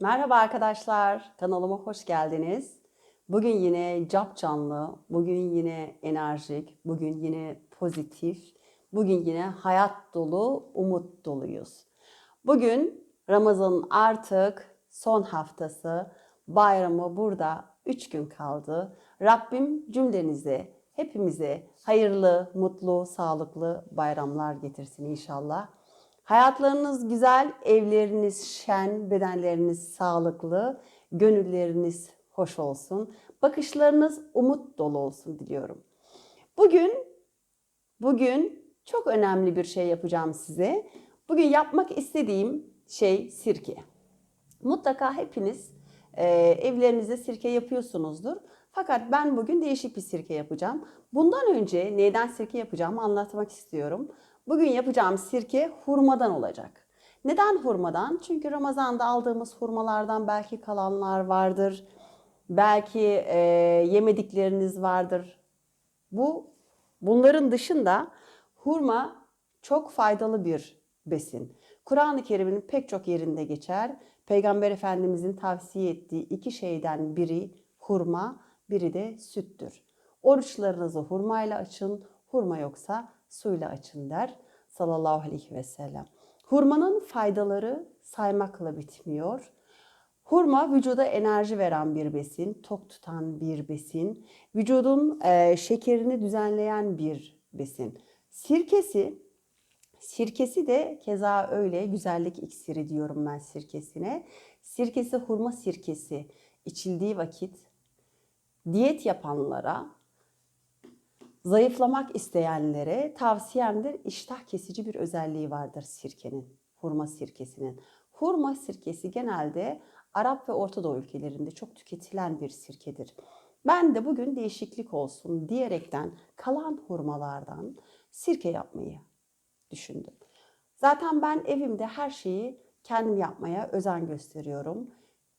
Merhaba arkadaşlar, kanalıma hoş geldiniz. Bugün yine cap canlı, bugün yine enerjik, bugün yine pozitif, bugün yine hayat dolu, umut doluyuz. Bugün Ramazan'ın artık son haftası, bayramı burada 3 gün kaldı. Rabbim cümlenize, hepimize hayırlı, mutlu, sağlıklı bayramlar getirsin inşallah. Hayatlarınız güzel, evleriniz şen, bedenleriniz sağlıklı, gönülleriniz hoş olsun. Bakışlarınız umut dolu olsun diliyorum. Bugün bugün çok önemli bir şey yapacağım size. Bugün yapmak istediğim şey sirke. Mutlaka hepiniz e, evlerinizde sirke yapıyorsunuzdur. Fakat ben bugün değişik bir sirke yapacağım. Bundan önce neden sirke yapacağımı anlatmak istiyorum. Bugün yapacağım sirke hurmadan olacak. Neden hurmadan? Çünkü Ramazan'da aldığımız hurmalardan belki kalanlar vardır. Belki e, yemedikleriniz vardır. Bu bunların dışında hurma çok faydalı bir besin. Kur'an-ı Kerim'in pek çok yerinde geçer. Peygamber Efendimizin tavsiye ettiği iki şeyden biri hurma, biri de süttür. Oruçlarınızı hurmayla açın, hurma yoksa suyla açın der sallallahu aleyhi ve sellem. Hurmanın faydaları saymakla bitmiyor. Hurma vücuda enerji veren bir besin, tok tutan bir besin, vücudun e, şekerini düzenleyen bir besin. Sirkesi, sirkesi de keza öyle güzellik iksiri diyorum ben sirkesine. Sirkesi hurma sirkesi içildiği vakit diyet yapanlara, Zayıflamak isteyenlere tavsiyemdir. İştah kesici bir özelliği vardır sirkenin, hurma sirkesinin. Hurma sirkesi genelde Arap ve Orta Doğu ülkelerinde çok tüketilen bir sirkedir. Ben de bugün değişiklik olsun diyerekten kalan hurmalardan sirke yapmayı düşündüm. Zaten ben evimde her şeyi kendim yapmaya özen gösteriyorum.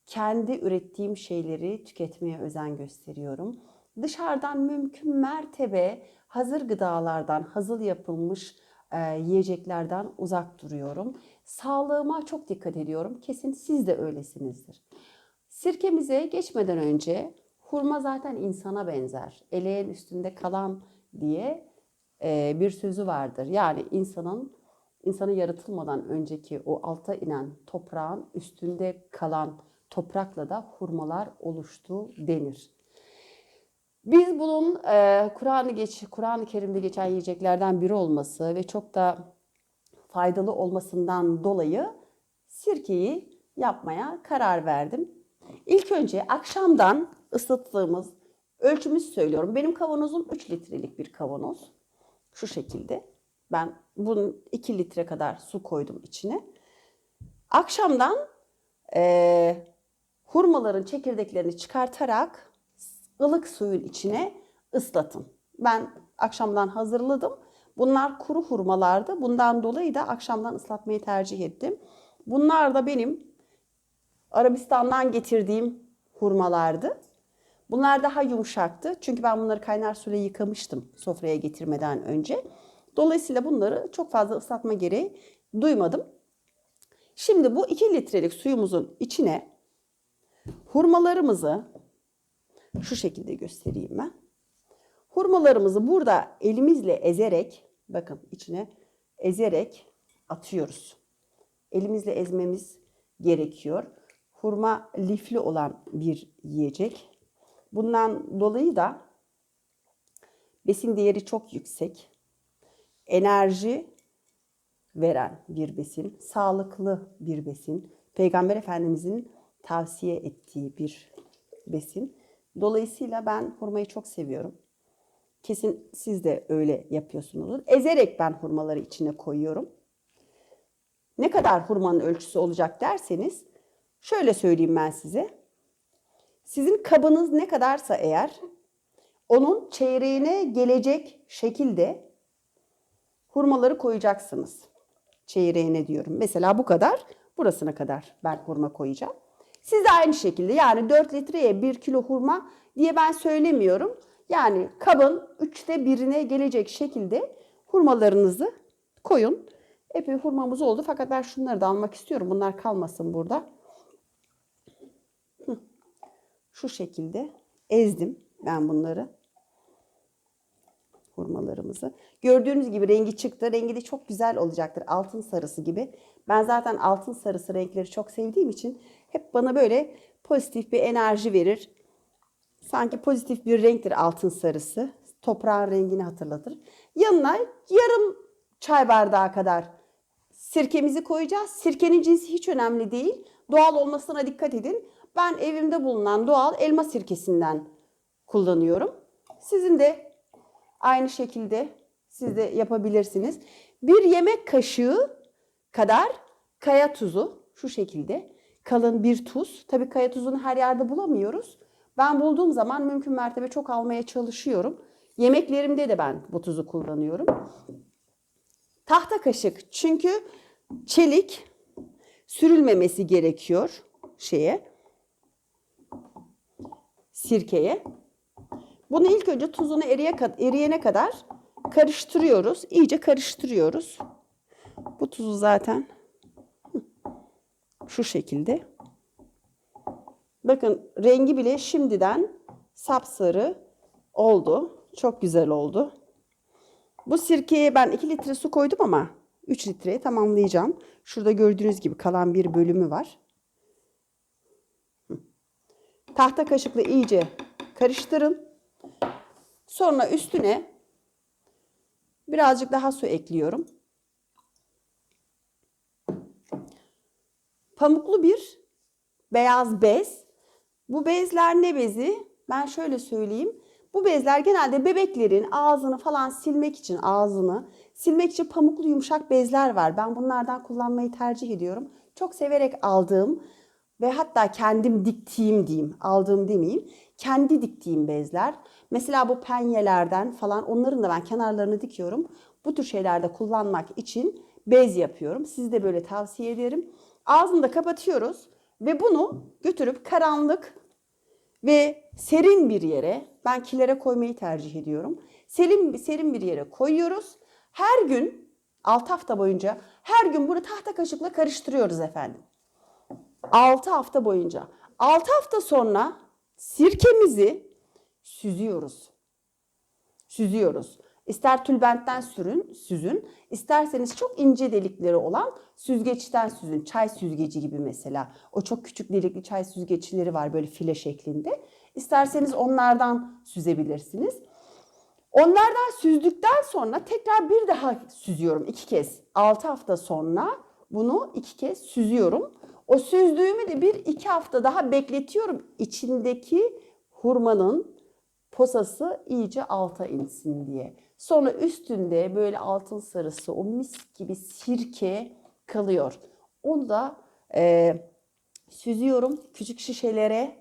Kendi ürettiğim şeyleri tüketmeye özen gösteriyorum dışarıdan mümkün mertebe hazır gıdalardan, hazır yapılmış e, yiyeceklerden uzak duruyorum. Sağlığıma çok dikkat ediyorum. Kesin siz de öylesinizdir. Sirkemize geçmeden önce hurma zaten insana benzer. Eleğin üstünde kalan diye e, bir sözü vardır. Yani insanın insanı yaratılmadan önceki o alta inen toprağın üstünde kalan toprakla da hurmalar oluştu denir. Biz bunun e, Kur'an-ı geç Kur'an-ı Kerim'de geçen yiyeceklerden biri olması ve çok da faydalı olmasından dolayı sirkeyi yapmaya karar verdim. İlk önce akşamdan ıslattığımız ölçümüz söylüyorum. Benim kavanozum 3 litrelik bir kavanoz. Şu şekilde. Ben bunun 2 litre kadar su koydum içine. Akşamdan e, hurmaların çekirdeklerini çıkartarak ılık suyun içine ıslatın. Ben akşamdan hazırladım. Bunlar kuru hurmalardı. Bundan dolayı da akşamdan ıslatmayı tercih ettim. Bunlar da benim Arabistan'dan getirdiğim hurmalardı. Bunlar daha yumuşaktı. Çünkü ben bunları kaynar suyla yıkamıştım sofraya getirmeden önce. Dolayısıyla bunları çok fazla ıslatma gereği duymadım. Şimdi bu 2 litrelik suyumuzun içine hurmalarımızı şu şekilde göstereyim ben. Hurmalarımızı burada elimizle ezerek, bakın içine ezerek atıyoruz. Elimizle ezmemiz gerekiyor. Hurma lifli olan bir yiyecek. Bundan dolayı da besin değeri çok yüksek. Enerji veren bir besin, sağlıklı bir besin. Peygamber Efendimizin tavsiye ettiği bir besin. Dolayısıyla ben hurmayı çok seviyorum. Kesin siz de öyle yapıyorsunuzdur. Ezerek ben hurmaları içine koyuyorum. Ne kadar hurmanın ölçüsü olacak derseniz şöyle söyleyeyim ben size. Sizin kabınız ne kadarsa eğer onun çeyreğine gelecek şekilde hurmaları koyacaksınız. Çeyreğine diyorum. Mesela bu kadar, burasına kadar ben hurma koyacağım. Siz de aynı şekilde yani 4 litreye 1 kilo hurma diye ben söylemiyorum. Yani kabın üçte birine gelecek şekilde hurmalarınızı koyun. Epey hurmamız oldu fakat ben şunları da almak istiyorum. Bunlar kalmasın burada. Şu şekilde ezdim ben bunları. Hurmalarımızı. Gördüğünüz gibi rengi çıktı. Rengi de çok güzel olacaktır. Altın sarısı gibi. Ben zaten altın sarısı renkleri çok sevdiğim için hep bana böyle pozitif bir enerji verir. Sanki pozitif bir renktir altın sarısı. Toprağın rengini hatırlatır. Yanına yarım çay bardağı kadar sirkemizi koyacağız. Sirkenin cinsi hiç önemli değil. Doğal olmasına dikkat edin. Ben evimde bulunan doğal elma sirkesinden kullanıyorum. Sizin de aynı şekilde siz de yapabilirsiniz. Bir yemek kaşığı kadar kaya tuzu şu şekilde kalın bir tuz. Tabii kaya tuzunu her yerde bulamıyoruz. Ben bulduğum zaman mümkün mertebe çok almaya çalışıyorum. Yemeklerimde de ben bu tuzu kullanıyorum. Tahta kaşık çünkü çelik sürülmemesi gerekiyor şeye sirkeye. Bunu ilk önce tuzunu eriye, eriyene kadar karıştırıyoruz. İyice karıştırıyoruz. Bu tuzu zaten şu şekilde. Bakın rengi bile şimdiden sapsarı oldu. Çok güzel oldu. Bu sirkeye ben 2 litre su koydum ama 3 litreye tamamlayacağım. Şurada gördüğünüz gibi kalan bir bölümü var. Tahta kaşıkla iyice karıştırın. Sonra üstüne birazcık daha su ekliyorum. Pamuklu bir beyaz bez. Bu bezler ne bezi? Ben şöyle söyleyeyim. Bu bezler genelde bebeklerin ağzını falan silmek için ağzını silmek için pamuklu yumuşak bezler var. Ben bunlardan kullanmayı tercih ediyorum. Çok severek aldığım ve hatta kendim diktiğim diyeyim, aldığım demeyeyim, kendi diktiğim bezler. Mesela bu penyelerden falan onların da ben kenarlarını dikiyorum. Bu tür şeylerde kullanmak için bez yapıyorum. Sizi de böyle tavsiye ederim. Ağzını da kapatıyoruz ve bunu götürüp karanlık ve serin bir yere, ben kilere koymayı tercih ediyorum. Serin, serin bir yere koyuyoruz. Her gün 6 hafta boyunca her gün bunu tahta kaşıkla karıştırıyoruz efendim. 6 hafta boyunca. 6 hafta sonra sirkemizi süzüyoruz. Süzüyoruz. İster tülbentten sürün, süzün. İsterseniz çok ince delikleri olan süzgeçten süzün. Çay süzgeci gibi mesela. O çok küçük delikli çay süzgeçleri var böyle file şeklinde. İsterseniz onlardan süzebilirsiniz. Onlardan süzdükten sonra tekrar bir daha süzüyorum iki kez. 6 hafta sonra bunu iki kez süzüyorum. O süzdüğümü de bir iki hafta daha bekletiyorum. İçindeki hurmanın posası iyice alta insin diye. Sonra üstünde böyle altın sarısı o mis gibi sirke kalıyor. Onu da e, süzüyorum küçük şişelere.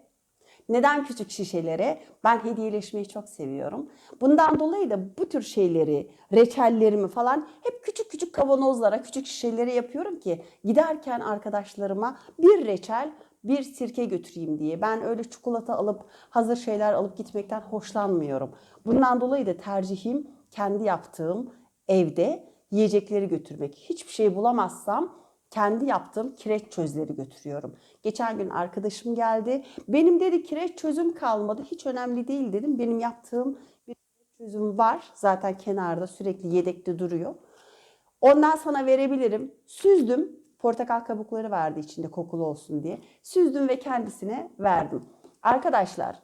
Neden küçük şişelere? Ben hediyeleşmeyi çok seviyorum. Bundan dolayı da bu tür şeyleri, reçellerimi falan hep küçük küçük kavanozlara, küçük şişelere yapıyorum ki giderken arkadaşlarıma bir reçel, bir sirke götüreyim diye. Ben öyle çikolata alıp hazır şeyler alıp gitmekten hoşlanmıyorum. Bundan dolayı da tercihim kendi yaptığım evde yiyecekleri götürmek. Hiçbir şey bulamazsam kendi yaptığım kireç çözleri götürüyorum. Geçen gün arkadaşım geldi. Benim dedi kireç çözüm kalmadı. Hiç önemli değil dedim. Benim yaptığım bir çözüm var. Zaten kenarda sürekli yedekte duruyor. Ondan sana verebilirim. Süzdüm. Portakal kabukları vardı içinde kokulu olsun diye. Süzdüm ve kendisine verdim. Arkadaşlar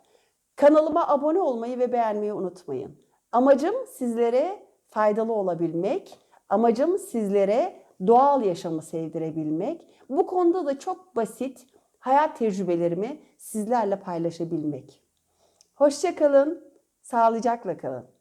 kanalıma abone olmayı ve beğenmeyi unutmayın. Amacım sizlere faydalı olabilmek. Amacım sizlere doğal yaşamı sevdirebilmek. Bu konuda da çok basit hayat tecrübelerimi sizlerle paylaşabilmek. Hoşça kalın, sağlıcakla kalın.